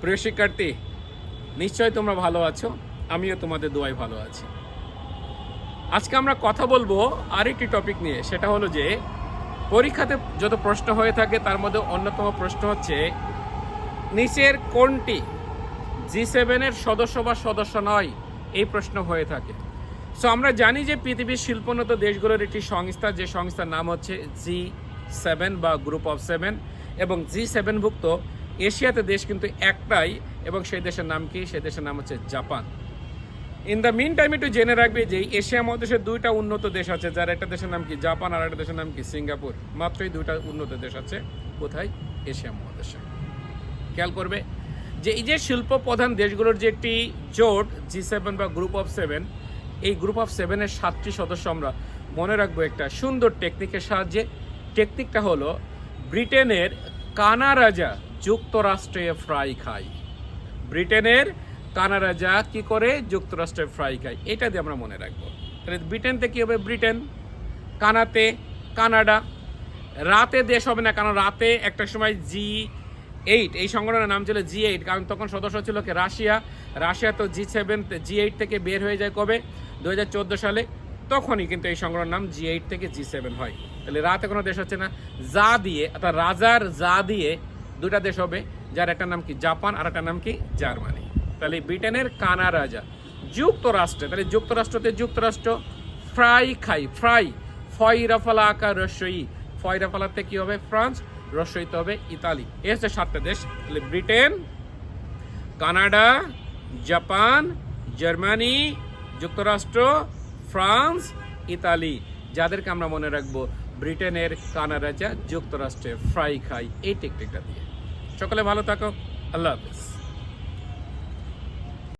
প্রিয় শিক্ষার্থী, নিশ্চয়ই তোমরা ভালো আছো, আমিও তোমাদের দোয়াই ভালো আছি। আজকে আমরা কথা বলব আরেকটি টপিক নিয়ে, সেটা হলো যে, পরীক্ষাতে যত প্রশ্ন হয়ে থাকে, তার মধ্যে অন্যতম প্রশ্ন হচ্ছে, নিচের কোনটি জি সেভেনের সদস্য বা সদস্য নয়, এই প্রশ্ন হয়ে থাকে। সো আমরা জানি যে পৃথিবীর শিল্পোন্নত দেশগুলোর একটি সংস্থা, যে সংস্থার নাম হচ্ছে জি সেভেন বা গ্রুপ অফ সেভেন এবং জি সেভেনভুক্ত এশিয়াতে দেশ কিন্তু একটাই, এবং সেই দেশের নাম কি? সেই দেশের নাম হচ্ছে Japan. In the mean time একটু জেনে রাখবে যে এশিয়া মহাদেশের দুইটা উন্নত দেশ আছে, যার একটা দেশের নাম কি? জাপান, আর একটা দেশের নাম কি? সিঙ্গাপুর। মাত্রই দুইটা উন্নত দেশ আছে। কোথায়? এশিয়া মহাদেশে। খেয়াল করবে যে এই যে শিল্প প্রধান দেশগুলোর যে একটি জোট জি সেভেন বা গ্রুপ অফ সেভেন এই গ্রুপ অফ সেভেনের সাতটি সদস্য আমরা মনে রাখব একটা সুন্দর টেকনিকের সাহায্যে। টেকনিকটা হলো ব্রিটেনের কানা রাজা। যুক্তরাষ্ট্রে ফ্রাই খায় ব্রিটেনের কানাডা যা, কি করে যুক্তরাষ্ট্রে ফ্রাই খায় এটা দিয়ে আমরা মনে রাখব। তাহলে ব্রিটেনতে কী হবে? ব্রিটেন, কানাতে কানাডা। রাতে দেশ হবে না, কারণ রাতে একটা সময় জি এইট, এই সংগঠনের নাম ছিল জি এইট, কারণ তখন সদস্য ছিল কি? রাশিয়া। রাশিয়া তো জি সেভেন, জি এইট থেকে বের হয়ে যায় কবে? দু হাজার চোদ্দ সালে। তখনই কিন্তু এই সংগঠনের নাম জি এইট থেকে জি সেভেন হয়। তাহলে রাতে কোনো দেশ হচ্ছে না। যা দিয়ে, অর্থাৎ রাজার যা দিয়ে দুটা দেশ হবে, যার একটা নাম কি জাপান আর একটা নাম কি জার্মানি। তাহলে ব্রিটেনের কানা রাজা, যুক্তরাষ্ট্রে, তাহলে যুক্তরাষ্ট্রতে যুক্তরাষ্ট্র, ফ্রাই খাই, ফ্রাই, ফয়রাফালা আকার রসই, ফয়রাফালাতে কি হবে ফ্রান্স, রসইতে হবে ইতালি। এই হচ্ছে সাতটা দেশ, তাহলে ব্রিটেন, কানাডা, জাপান, জার্মানি, যুক্তরাষ্ট্র, ফ্রান্স, ইতালি। যাদেরকে আমরা মনে রাখব ব্রিটেনের কানাডা যা যুক্তরাষ্ট্রে ফ্রাই খাই এই টেকনিকটা দিয়ে। সকলে ভালো থাকো। আল্লাহ হাফিজ।